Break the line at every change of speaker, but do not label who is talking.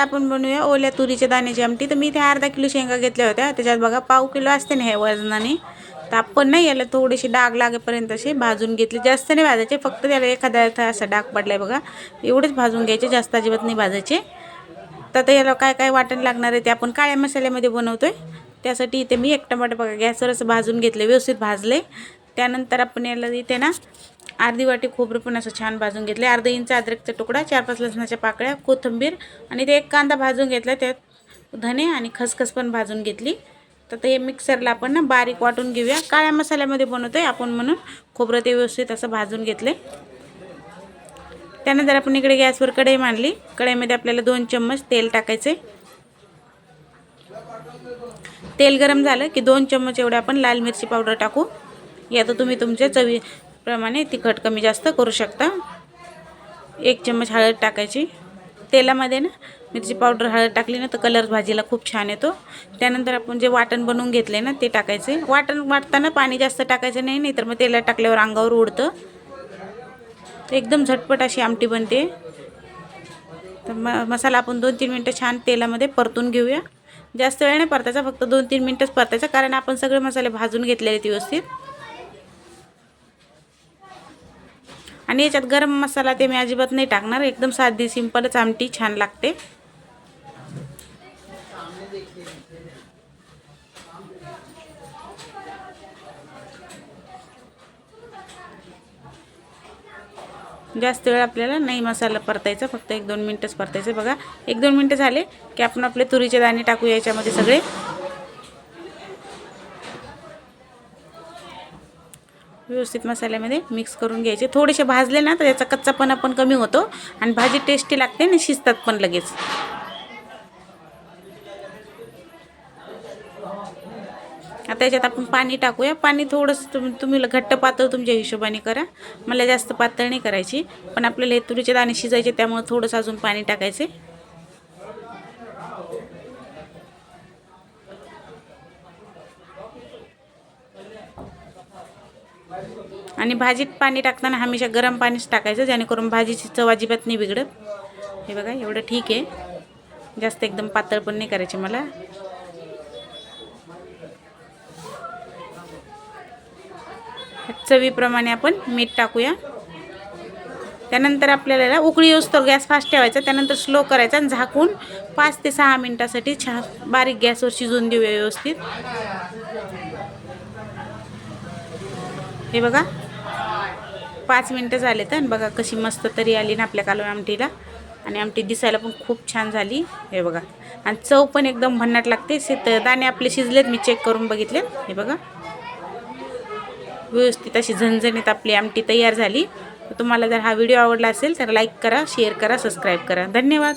आपण बनवूया ओल्या तुरीच्या दाण्याची आमटी. तर मी इथे अर्धा किलो शेंगा घेतल्या होत्या. त्याच्यात बघा पाव किलो असते ना हे वजनाने. तर आपण नाही याला थोडीशी डाग लागेपर्यंत असे भाजून घेतले. जास्त नाही भाजायचे फक्त त्याला एखाद्या अर्थ असा डाग पडलाय बघा. एवढेच भाजून घ्यायचे जास्त अजिबात नाही भाजायचे. तर आता याला काय काय वाटण लागणार आहे ते आपण काळ्या मसाल्यामध्ये बनवतोय. त्यासाठी इथे मी एक टमाटर बघा गॅसवर असं भाजून घेतले व्यवस्थित भाजले त्यानंतर आपण याला इथे ना अर्धी वाटी खोबरं पण असं छान भाजून घेतले. अर्धा इंच अद्रकचा तुकडा चार पाच लसणाच्या पाकळ्या कोथिंबीर आणि ते एक कांदा भाजून घेतला. त्यात धने आणि खसखस पण भाजून घेतली. तर ते मिक्सरला आपण ना बारीक वाटून घेऊया. काळ्या मसाल्यामध्ये बनवतो आहे आपण म्हणून. खोबरं ते व्यवस्थित असं भाजून घेतले. त्यानंतर आपण इकडे गॅसवर कढई मांडली. कढईमध्ये आपल्याला दोन चम्मच तेल टाकायचे तेल गरम झालं की दोन चम्मच एवढे आपण लाल मिरची पावडर टाकू. या तर तुम्ही तुमच्या चवी प्रमाणे तिखट कमी जास्त करू शकता. एक चम्मच हळद टाकायची. तेलामध्ये ना मिरची पावडर हळद टाकली ना तर कलर भाजीला खूप छान येतो. त्यानंतर आपण जे वाटण बनवून घेतले ना ते टाकायचे. वाटण वाटताना पाणी जास्त टाकायचं नाही नाही तर मग तेलात टाकल्यावर अंगावर उडतं. एकदम झटपट अशी आमटी बनते. तर म मसाला आपण दोन तीन मिनटं छान तेलामध्ये परतून घेऊया. जास्त वेळ नाही परतायचा फक्त दोन तीन मिनटंच परतायचा कारण आपण सगळे मसाले भाजून घेतलेले आहेत व्यवस्थित. आणि याच्यात गरम मसाला ते मी अजिबात नाही टाकणार. एकदम साधी सिंपलच आमटी छान लागते. जास्त वेळ आपल्याला नाही मसाला परतायचा फक्त एक दोन मिनटंच परतायचं. बघा एक दोन मिनटं झाले की आपण आपले तुरीचे दाणे टाकू याच्यामध्ये सगळे. व्यवस्थित मसाल्यामध्ये मिक्स करून घ्यायचे. थोडेसे भाजले ना तर याचा कच्चापणा पण कमी होतो आणि भाजी टेस्टी लागते आणि शिजतात पण लगेच. आता याच्यात आपण पाणी टाकूया. पाणी थोडंसं तुम तुम्ही घट्ट पातळ तुमच्या हिशोबाने करा. मला जास्त पातळ नाही करायची पण आपल्याला हे तुरीचे दाणे शिजायचे त्यामुळे थोडंसं अजून पाणी टाकायचे. आणि भाजीत पाणी टाकताना हमेशा गरम पाणीच टाकायचं जेणेकरून भाजीची चव अजिबात नाही बिघडत. हे बघा एवढं ठीक आहे. जास्त एकदम पातळ पण नाही करायचे मला. चवीप्रमाणे आपण मीठ टाकूया. त्यानंतर आपल्याला उकळी येऊस तर गॅस फास्ट ठेवायचा त्यानंतर स्लो करायचा आणि झाकून पाच ते सहा मिनटासाठी छान बारीक गॅसवर शिजवून देऊया व्यवस्थित. हे बघा. पाच मिनटं झाले तर बघा कशी मस्त तरी आली ना आपल्या कालवण आमटीला. आणि आमटी दिसायला पण खूप छान झाली. हे बघा. आणि चव पण एकदम भन्नाट लागते. शेत दाणे आपले शिजलेत मी चेक करून बघितले हे बघा. व्यवस्थित अशी झणझणीत आपली आमटी तयार झाली. तुम्हाला जर हा व्हिडिओ आवडला असेल तर लाईक करा शेअर करा सबस्क्राईब करा. धन्यवाद.